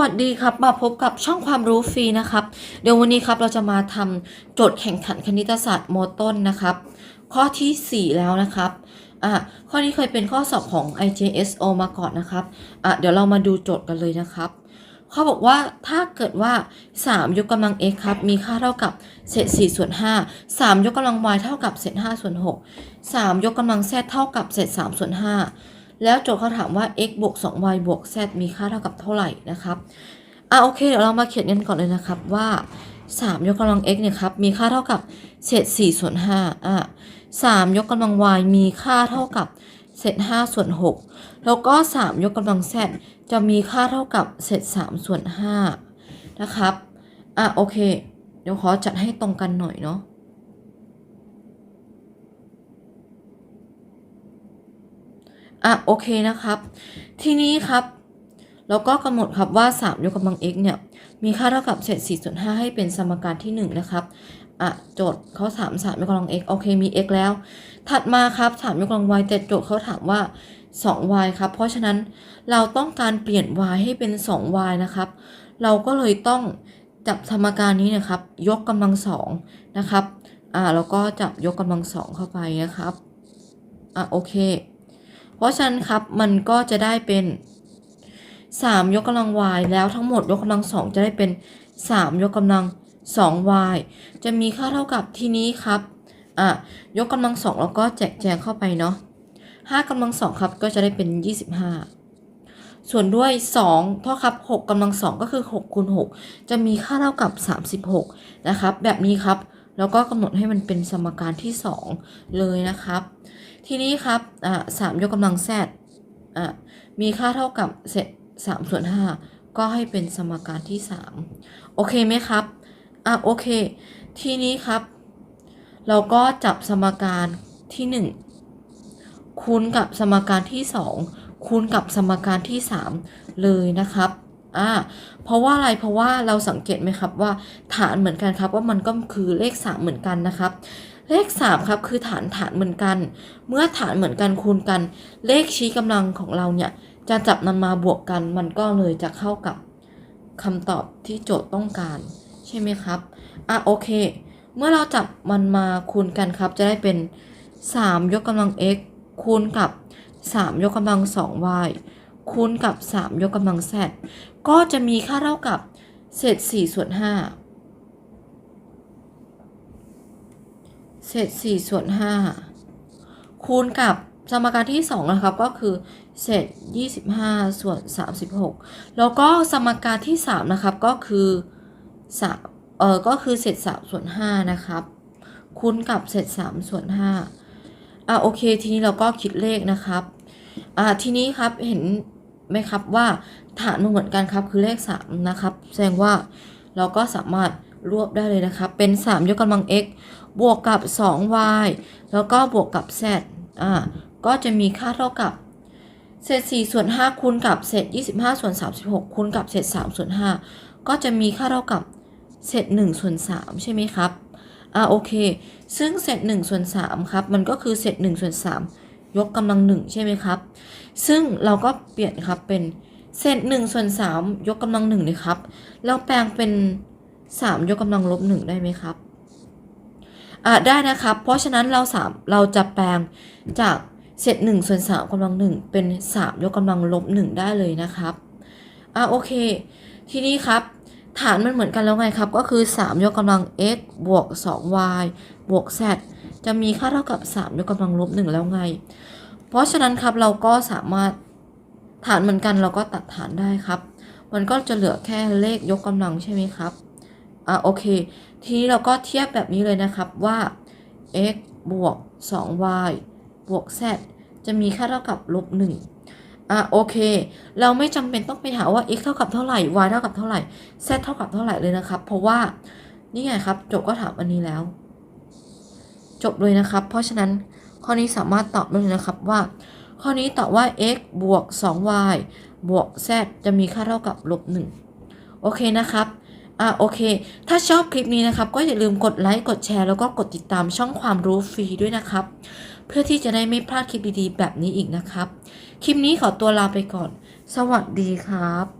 สวัสดีครับมาพบกับช่องความรู้ฟรีนะครับ เดี๋ยววันนี้ครับเราจะมาทำโจทย์แข่งขันคณิตศาสตร์มต้นนะครับ ข้อทีสี่ 4 แล้วนะครับอะข้อนี้เคยเป็นข้อสอบของ IJSO มาก่อนนะครับอะเดี๋ยวเรามาดูโจทย์กันเลยนะครับเขาบอกว่าถ้าเกิดว่า 3 ยกกำลัง x ครับ มีค่าเท่ากับเศษ4ส่วน5 3 ยกกำลัง y เท่ากับเศษ5ส่วน6 3 ยกกำลัง z เท่ากับเศษ3ส่วน5 แล้วโจทย์เขาถามว่า x บวก 2y บวก z มีค่าเท่ากับเท่าไหร่นะครับอะโอเคเดี๋ยวเรามาเขียนกันก่อนเลยนะครับว่า 3 ยกกำลัง x เนี่ยครับมีค่าเท่ากับเศษ4ส่วน5อะ3ยกกำลัง y มีค่าเท่ากับเศษ5ส่วน6แล้วก็ 3 ยกกำลัง z จะมีค่าเท่ากับเศษ3ส่วน5นะครับอะโอเค เดี๋ยวขอจัดให้ตรงกันหน่อยเนาะ อะโอเคนะครับ ทีนี้ครับ เราก็กำหนดครับว่า 3 ยกกำลัง x เนี่ย มีค่าเท่ากับเศษ4ส่วน5ให้เป็นสมการที่ 1 นะครับอะโจทย์เขาถาม3ยกกำลัง x โอเคมี x แล้ว ถัดมาครับ3ยกกำลัง y แต่โจทย์เขาถามว่า 2y ครับ เพราะฉะนั้นเราต้องการเปลี่ยน y ให้เป็น 2y นะครับ เราก็เลยต้องจับสมการนี้นะครับ ยกกำลัง2นะครับ อ่า แล้วก็จับยกกำลัง2เข้าไปนะครับ อะโอเค เพราะฉะนั้นครับมันก็จะได้เป็น 3 ยกกำลัง y แล้วทั้งหมดยกกำลัง2จะได้เป็น 3 ยกกำลัง 2y จะมีค่าเท่ากับที่นี้ครับอะยกกำลัง2แล้วก็แจกแจงเข้าไปเนาะ5กำลัง2ครับก็จะได้เป็น 25 ส่วนด้วย2เท่าครับ6กำลัง2ก็คือ6คูณ6จะมีค่าเท่ากับ 36 นะครับ แบบนี้ครับ แล้วก็กำหนดให้มันเป็นสมการที่ 2 เลยนะครับ ทีนี้ครับสามยกกำลังแซดมีค่าเท่ากับเศษสามส่วนห้าก็ให้เป็นสมการที่สามโอเคไหมครับอะโอเค ทีนี้ครับ เราก็จับสมการที่หนึ่งคูณกับสมการที่สองคูณกับสมการที่สามเลยนะครับ อ่าเพราะว่าอะไรเพราะว่าเราสังเกตไหมครับว่าฐานเหมือนกันครับว่ามันก็คือเลขสามเหมือนกันนะครับ เลข3ครับคือฐานฐานเหมือนกัน เมื่อฐานเหมือนกันคูณกัน เลขชี้กำลังของเราเนี่ยจะจับนำมาบวกกันมันก็เลยจะเข้ากับคำตอบที่โจทย์ต้องการ ใช่ไหมครับอะโอเค เมื่อเราจับมันมาคูณกันครับ จะได้เป็น 3 ยกกำลัง x คูณกับ 3 ยกกำลัง 2y คูณกับ 3 ยกกำลัง z ก็จะมีค่าเท่ากับเศษ4ส่วน5เศษ4ส่วน5คูณกับสมการที่ 2 นะครับ ก็คือเศษ 25 ส่วน 36 แล้วก็สมการที่ 3 นะครับ ก็คือ3เออก็คือเศษ3ส่วน 5 นะครับ คูณกับเศษ3ส่วน 5อะโอเค ทีนี้เราก็คิดเลขนะครับ อ่าทีนี้ครับเห็น ไหมครับว่าฐานมันเหมือนกันครับคือเลข 3 นะครับ แสดงว่าเราก็สามารถรวบได้เลยนะครับ เป็น 3 ยกกำลัง x บวกกับ 2y แล้วก็บวกกับ z อ่าก็จะมีค่าเท่ากับเศษ4ส่วน5คูณกับเศษ25 ส่วน 36คูณกับเศษ3ส่วน 5 ก็จะมีค่าเท่ากับเศษ1ส่วน3ใช่ไหมครับอ่าโอเค ซึ่งเศษ1ส่วน3ครับ มันก็คือเศษ1ส่วน3 ยกกำลัง1ใช่ไหมครับ ซึ่งเราก็เปลี่ยนครับเป็นเศษ1ส่วน3ยกกำลัง1เลยครับเราแปลงเป็น3ยกกำลังลบ1ได้ไหมครับอ่าได้นะครับ เพราะฉะนั้นเราสามเราจะแปลงจากเศษ1ส่วน3กำลัง1เป็น3ยกกำลังลบ1ได้เลยนะครับอ่าโอเค ทีนี้ครับ ฐานมันเหมือนกันแล้วไงครับ ก็คือ 3 ยกกำลัง x บวก 2y บวก z จะมีค่าเท่ากับ 3 ยกกำลังลบ1แล้วไง เพราะฉะนั้นครับเราก็สามารถฐานเหมือนกันเราก็ตัดฐานได้ครับ มันก็จะเหลือแค่เลขยกกำลังใช่ไหมครับ อ่าโอเค ทีนี้เราก็เทียบแบบนี้เลยนะครับว่า x บวก 2y บวก z จะมีค่าเท่ากับลบ1อะโอเค เราไม่จำเป็นต้องไปหาว่า x เท่ากับเท่าไหร่ y เท่ากับเท่าไหร่ z เท่ากับเท่าไหร่เลยนะครับ เพราะว่านี่ไงครับ จบก็ถามอันนี้แล้ว จบเลยนะครับ เพราะฉะนั้นข้อนี้สามารถตอบได้เลยนะครับว่า ข้อนี้ตอบว่า x บวก 2y บวก z จะมีค่าเท่ากับลบ1โอเคนะครับอะโอเค ถ้าชอบคลิปนี้นะครับ ก็อย่าลืมกดไลค์ กดแชร์ แล้วก็กดติดตามช่องความรู้ฟรีด้วยนะครับ เพื่อที่จะได้ไม่พลาดคลิปดีๆ แบบนี้อีกนะครับ คลิปนี้ขอตัวลาไปก่อน สวัสดีครับ